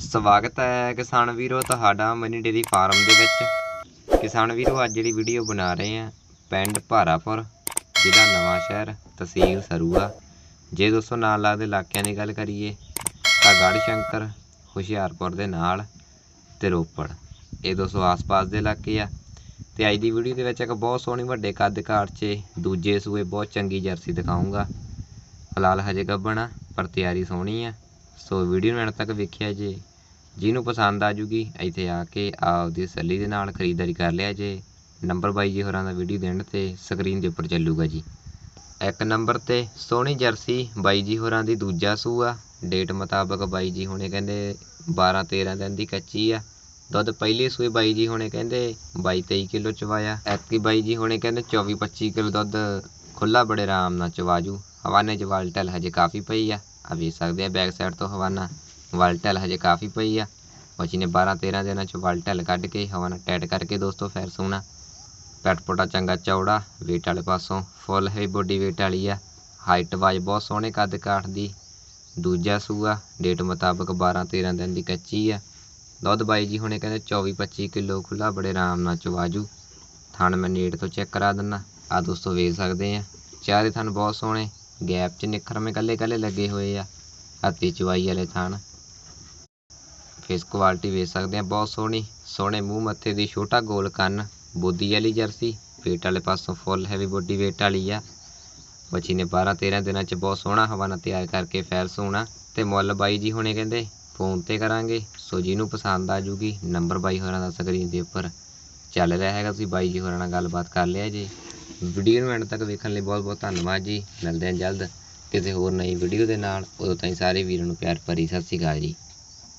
ਸਵਾਗਤ ਹੈ ਕਿਸਾਨ ਵੀਰੋ, ਤੁਹਾਡਾ ਮਨੀ ਡੇਰੀ ਫਾਰਮ ਦੇ ਵਿੱਚ। ਕਿਸਾਨ ਵੀਰੋ, ਅੱਜ ਜਿਹੜੀ ਵੀਡੀਓ ਬਣਾ ਰਹੇ ਆ ਪਿੰਡ ਭਾਰਾਪੁਰ, ਜ਼ਿਲ੍ਹਾ ਨਵਾਂ ਸ਼ਹਿਰ, ਤਹਿਸੀਲ ਸਰੂਆ। ਜੇ ਦੋਸਤੋ ਨਾਲ ਲੱਗਦੇ ਇਲਾਕਿਆਂ ਦੀ ਗੱਲ ਕਰੀਏ, ਤਾਂ ਗੜ੍ਹ ਸ਼ੰਕਰ ਹੁਸ਼ਿਆਰਪੁਰ ਦੇ ਨਾਲ ਤੇ ਰੋਪੜ। ਇਹ ਦੋਸਤੋ ਆਸ-ਪਾਸ ਦੇ ਇਲਾਕੇ ਆ। ਤੇ ਅੱਜ ਦੀ ਵੀਡੀਓ ਦੇ ਵਿੱਚ ਇੱਕ ਬਹੁਤ ਸੋਹਣੀ ਵੱਡੇ ਕੱਦ ਕਾਠ 'ਚ ਦੂਜੇ ਸੂਏ ਬਹੁਤ ਚੰਗੀ ਜਰਸੀ ਦਿਖਾਉਂਗਾ ਫਿਲਹਾਲ ਹਜੇ ਗੱਭਣ ਆ, ਪਰ ਤਿਆਰੀ ਸੋਹਣੀ ਆ। ਸੋ ਵੀਡੀਓ ਨੂੰ ਐਂਡ ਤੱਕ ਵੇਖਿਆ ਜੇ ਜਿਹਨੂੰ ਪਸੰਦ ਆ ਜੂਗੀ, ਇੱਥੇ ਆ ਕੇ ਆਪਦੀ ਸੱਲੀ ਦੇ ਨਾਲ ਖਰੀਦਦਾਰੀ ਕਰ ਲਿਆ ਜੇ। ਨੰਬਰ ਬਾਈ ਜੀ ਹੋਰਾਂ ਦਾ ਵੀਡੀਓ ਦੇਣ ਤੇ ਸਕਰੀਨ ਦੇ ਉੱਪਰ ਚੱਲੂਗਾ ਜੀ। ਇੱਕ ਨੰਬਰ ਤੇ ਸੋਹਣੀ ਜਰਸੀ ਬਾਈ ਜੀ ਹੋਰਾਂ ਦੀ ਦੂਜਾ ਸੂਆ ਡੇਟ ਮੁਤਾਬਕ ਬਾਈ ਜੀ ਹੁਣੇ ਕਹਿੰਦੇ 12 13 ਦਿਨ ਦੀ ਕੱਚੀ ਆ। ਦੁੱਧ ਪਹਿਲੇ ਸੂਏ ਬਾਈ ਜੀ ਹੁਣੇ ਕਹਿੰਦੇ 22 23 ਕਿਲੋ ਚਵਾਇਆ। ਐਤਕੀ ਬਾਈ ਜੀ ਹੁਣੇ ਕਹਿੰਦੇ 24 25 ਕਿਲੋ ਦੁੱਧ ਖੁੱਲਾ ਬੜੇ ਆਰਾਮ ਨਾਲ ਚਵਾਜੂ ਹਵਾਨੇ ਚ ਵਾਲਟਲ ਹਜੇ ਕਾਫੀ ਪਈ ਆ। ਆ ਵੇਖ ਸਕਦੇ ਆ ਬੈਕ ਸਾਈਡ ਤੋਂ ਹਵਾਨਾ। ਵਾਲਟਲ ਹਜੇ ਕਾਫੀ ਪਈ ਆ। ਬੱਚੀ ਨੇ 12 13 ਦਿਨਾਂ ਚ ਵਾਲਟਲ ਕੱਢ ਕੇ ਹਵਾ ਨਾਲ ਟੈਟ ਕਰਕੇ ਦੋਸਤੋ ਫਿਰ ਸੋਣਾ। ਪੈਟ ਪੋਟਾ ਚੰਗਾ ਚੌੜਾ, weight ਵਾਲੇ ਪਾਸੋਂ ਫੁੱਲ ਹੈ ਬੋਡੀ weight ਵਾਲੀ ਆ। ਹਾਈਟ ਵਾਜ ਬਹੁਤ ਸੋਹਣੇ ਕੱਦ ਕਾਠ ਦੀ। ਦੂਜਾ ਸੂਆ ਡੇਟ ਮੁਤਾਬਕ 12 13 ਦਿਨ ਦੀ ਕੱਚੀ ਆ। ਦੁੱਧ ਬਾਈ ਜੀ ਹੁਣੇ ਕਹਿੰਦੇ 24 25 ਕਿਲੋ ਖੁੱਲਾ ਬੜੇ ਆਰਾਮ ਨਾਲ ਚਵਾਜੂ। ਥਣ ਮੈਂ ਨੇੜ ਤੋਂ ਚੈੱਕ ਕਰਾ ਦਿੰਨਾ। ਆ ਦੋਸਤੋ ਵੇਖ ਸਕਦੇ ਆ। ਚਾਰੇ ਥਣ ਬਹੁਤ ਸੋਹਣੇ। ਗੈਪ 'ਚ ਨਿਖਰਵੇਂ ਕੱਲੇ ਕੱਲੇ ਲੱਗੇ ਹੋਏ ਆ। ਹੱਥੀ ਚਵਾਈ ਵਾਲੇ ਥਣ ਫੇਸ ਕੁਆਲਿਟੀ ਵੇਖ ਸਕਦੇ ਆ ਬਹੁਤ ਸੋਹਣੀ, ਸੋਹਣੇ ਮੂੰਹ ਮੱਥੇ ਦੀ ਛੋਟਾ ਗੋਲ ਕੰਨ, ਬੋਦੀ ਵਾਲੀ ਜਰਸੀ ਪੇਟ ਵਾਲੇ ਪਾਸੋਂ ਫੁੱਲ ਹੈਵੀ ਬੋਡੀ weight ਵਾਲੀ ਆ। ਬੱਚੀ ਨੇ 12 13 ਦਿਨਾਂ 'ਚ ਬਹੁਤ ਸੋਹਣਾ ਹਵਾਨਾ ਤਿਆਰ ਕਰਕੇ ਫੈਲ ਸੋਣਾ ਤੇ ਮੁੱਲ ਬਾਈ ਜੀ ਹੁਣੇ ਕਹਿੰਦੇ ਫੋਨ ਤੇ ਕਰਾਂਗੇ। ਸੋ ਜਿਹਨੂੰ ਪਸੰਦ ਆ ਜੂਗੀ ਨੰਬਰ ਬਾਈ ਹੋਰਾਂ ਦਾ ਸਕਰੀਨ ਦੇ ਉੱਪਰ ਚੱਲ ਰਿਹਾ ਹੈਗਾ। ਤੁਸੀਂ ਬਾਈ ਜੀ ਹੋਰਾਂ ਨਾਲ ਗੱਲਬਾਤ ਕਰ ਲਿਆ ਜੀ। ਵੀਡੀਓ ਨੂੰ ਐਂਡ ਤੱਕ ਵੇਖਣ ਲਈ ਬਹੁਤ ਬਹੁਤ ਧੰਨਵਾਦ ਜੀ। ਮਿਲਦੇ ਹਾਂ ਜਲਦ ਕਿਸੇ ਹੋਰ ਨਈ ਵੀਡੀਓ ਦੇ ਨਾਲ। ਉਦੋਂ ਤਾਈਂ ਸਾਰੇ ਵੀਰਾਂ ਨੂੰ ਪਿਆਰ ਭਰੀ ਸਤਿ ਸ਼੍ਰੀ ਅਕਾਲ ਜੀ।